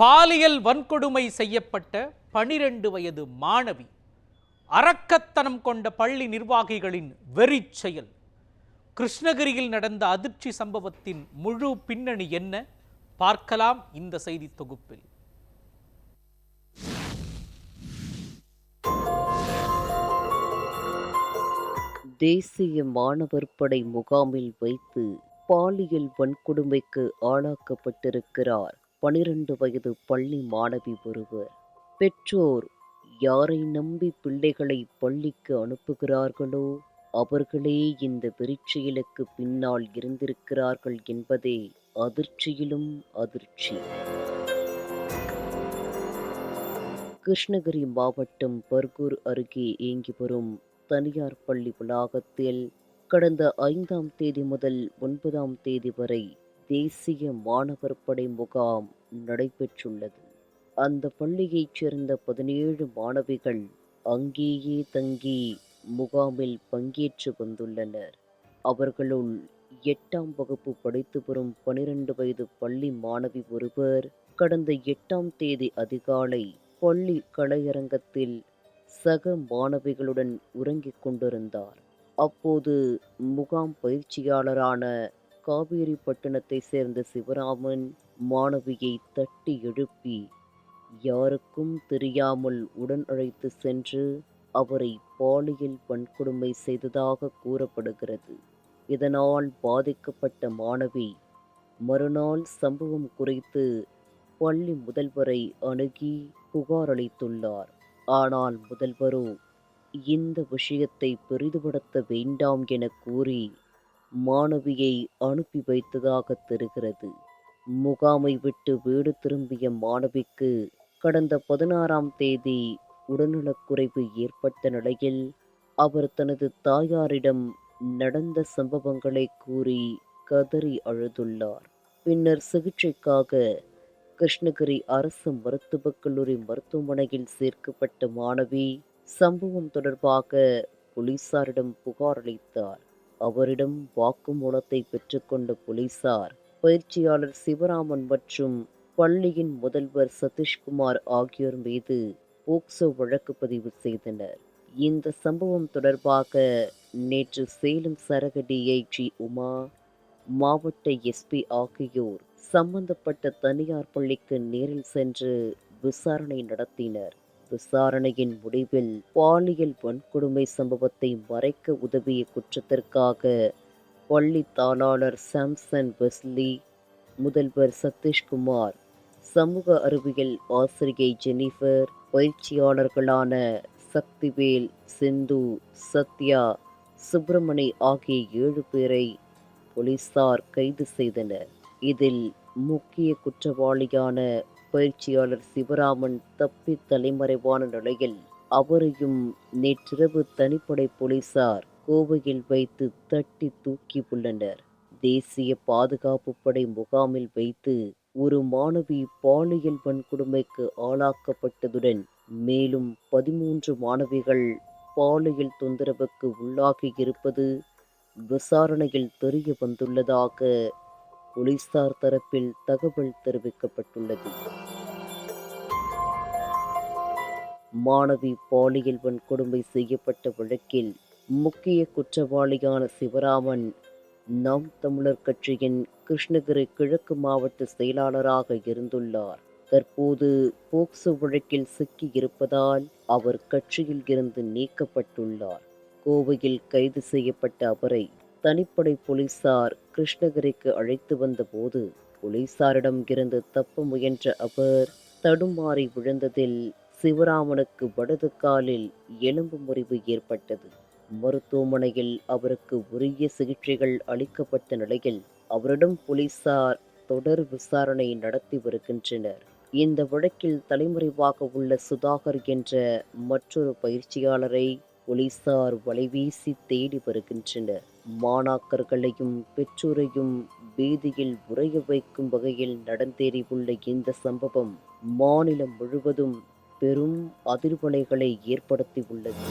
பாலியல் வன்கொடுமை செய்யப்பட்ட பனிரெண்டு வயது மாணவி அரக்கத்தனம் கொண்ட பள்ளி நிர்வாகிகளின் வெறி செயல். கிருஷ்ணகிரியில் நடந்த அதிர்ச்சி சம்பவத்தின் முழு பின்னணி என்ன? பார்க்கலாம் இந்த செய்தி தொகுப்பில். தேசிய மாணவர் படை முகாமில் வைத்து பாலியல் வன்கொடுமைக்கு ஆளாக்கப்பட்டிருக்கிறார். பனிரெண்டு வயது பள்ளி மாணவி ஒருவர். பெற்றோர் யாரை நம்பி பிள்ளைகளை பள்ளிக்கு அனுப்புகிறார்களோ அவர்களே இந்த வெறிச்செயலுக்கு பின்னால் இருந்திருக்கிறார்கள் என்பதே அதிர்ச்சியிலும் அதிர்ச்சி. கிருஷ்ணகிரி மாவட்டம் பர்கூர் அருகே இயங்கி வரும் தனியார் பள்ளி வளாகத்தில் கடந்த ஐந்தாம் தேதி முதல் ஒன்பதாம் தேதி வரை தேசிய மாணவர் படை முகாம் நடைபெற்றுள்ளது. அந்த பள்ளியைச் சேர்ந்த பதினேழு மாணவிகள் அங்கேயே தங்கி முகாமில் பங்கேற்று வந்துள்ளனர். அவர்களுள் எட்டாம் வகுப்பு படித்து வரும் பனிரெண்டு வயது பள்ளி மாணவி ஒருவர் கடந்த எட்டாம் தேதி அதிகாலை பள்ளி கலையரங்கத்தில் சக மாணவிகளுடன் உறங்கிக் கொண்டிருந்தார். அப்போது முகாம் பயிற்சியாளரான காவேரிப்பட்டினத்தை சேர்ந்த சிவராமன் மாணவியை தட்டி எழுப்பி யாருக்கும் தெரியாமல் உடன் அழைத்து சென்று அவரை பாலியல் வன்கொடுமை செய்ததாக கூறப்படுகிறது. இதனால் பாதிக்கப்பட்ட மாணவி மறுநாள் சம்பவம் குறித்து பள்ளி முதல்வரை அணுகி புகார் அளித்துள்ளார். ஆனால் முதல்வரோ இந்த விஷயத்தை பெரிதுபடுத்த வேண்டாம் என கூறி மாணவியை அனுப்பி வைத்ததாக தெரிகிறது. முகாமை விட்டு வீடு திரும்பிய மாணவிக்கு கடந்த பதினாறாம் தேதி உடல்நலக்குறைவு ஏற்பட்ட நிலையில் அவர் தனது தாயாரிடம் நடந்த சம்பவங்களை கூறி கதறி அழுதுள்ளார். பின்னர் சிகிச்சைக்காக கிருஷ்ணகிரி அரசு மருத்துவக் கல்லூரி மருத்துவமனையில் சேர்க்கப்பட்ட மாணவி சம்பவம் தொடர்பாக போலீசாரிடம் புகார் அளித்தார். அவரிடம் வாக்குமூலத்தை பெற்றுக்கொண்ட போலீசார் பயிற்சியாளர் சிவராமன் மற்றும் பள்ளியின் முதல்வர் சதீஷ்குமார் ஆகியோர் மீது போக்சோ வழக்கு பதிவு செய்தனர். இந்த சம்பவம் தொடர்பாக நேற்று சேலம் சரக டிஐஜி உமா மாவட்ட எஸ்பி ஆகியோர் சம்பந்தப்பட்ட தனியார் பள்ளிக்கு நேரில் சென்று விசாரணை நடத்தினர். விசாரணையின் முடிவில் பாலியல் வன்கொடுமை சம்பவத்தை மறைக்க உதவிய குற்றத்திற்காக பள்ளி தாளாளர் சாம்சன் வெஸ்லி முதல்வர் சதீஷ்குமார் சமூக அறிவியல் ஆசிரியை ஜெனிஃபர் பயிற்சியாளர்களான சக்திவேல் சிந்து சத்யா சுப்பிரமணி ஆகிய ஏழு பேரை போலீசார் கைது செய்தனர். இதில் முக்கிய குற்றவாளியான பயிற்சியாளர் சிவராமன் தப்பி தலைமறைவான நிலையில் அவரையும் நேற்றிரவு தனிப்படை போலீசார் கோவையில் வைத்து தட்டி தூக்கி உள்ளனர். தேசிய பாதுகாப்பு படை முகாமில் வைத்து ஒரு மாணவி பாலியல் வன்கொடுமைக்கு ஆளாக்கப்பட்டதுடன் மேலும் பதிமூன்று மாணவிகள் பாலியல் தொந்தரவுக்கு உள்ளாகி இருப்பது விசாரணையில் தெரிய வந்துள்ளதாக போலீசார் தரப்பில் தகவல் தெரிவிக்கப்பட்டுள்ளது. மாணவி பாலியல் வன்கொடுமை செய்யப்பட்ட வழக்கில் முக்கிய குற்றவாளியான சிவராமன் நாம் தமிழர் கட்சியின் கிருஷ்ணகிரி கிழக்கு மாவட்ட செயலாளராக இருந்துள்ளார். தற்போது போக்சோ வழக்கில் சிக்கி இருப்பதால் அவர் கட்சியில் இருந்து நீக்கப்பட்டுள்ளார். கோவையில் கைது செய்யப்பட்ட அவரை தனிப்படை போலீசார் கிருஷ்ணகிரிக்கு அழைத்து வந்தபோது போலீசாரிடம் இருந்து தப்ப முயன்ற அவர் தடுமாறி விழுந்ததில் சிவராமனுக்கு வடது காலில் எலும்பு முறிவு ஏற்பட்டது. மருத்துவமனையில் அவருக்கு உரிய சிகிச்சைகள் அளிக்கப்பட்ட நிலையில் அவரிடம் போலீசார் தொடர் விசாரணை நடத்தி வருகின்றனர். இந்த வழக்கில் தலைமறைவாக உள்ள சுதாகர் என்ற மற்றொரு பயிற்சியாளரை போலீசார் வலைவீசி தேடி வருகின்றனர். மாணாக்கர்களையும் பெற்றோரையும் வீதியில் உறைய வைக்கும் வகையில் நடந்தேறியுள்ள இந்த சம்பவம் மாநிலம் முழுவதும் பெரும் அதிர்வலைகளை ஏற்படுத்தியுள்ளது.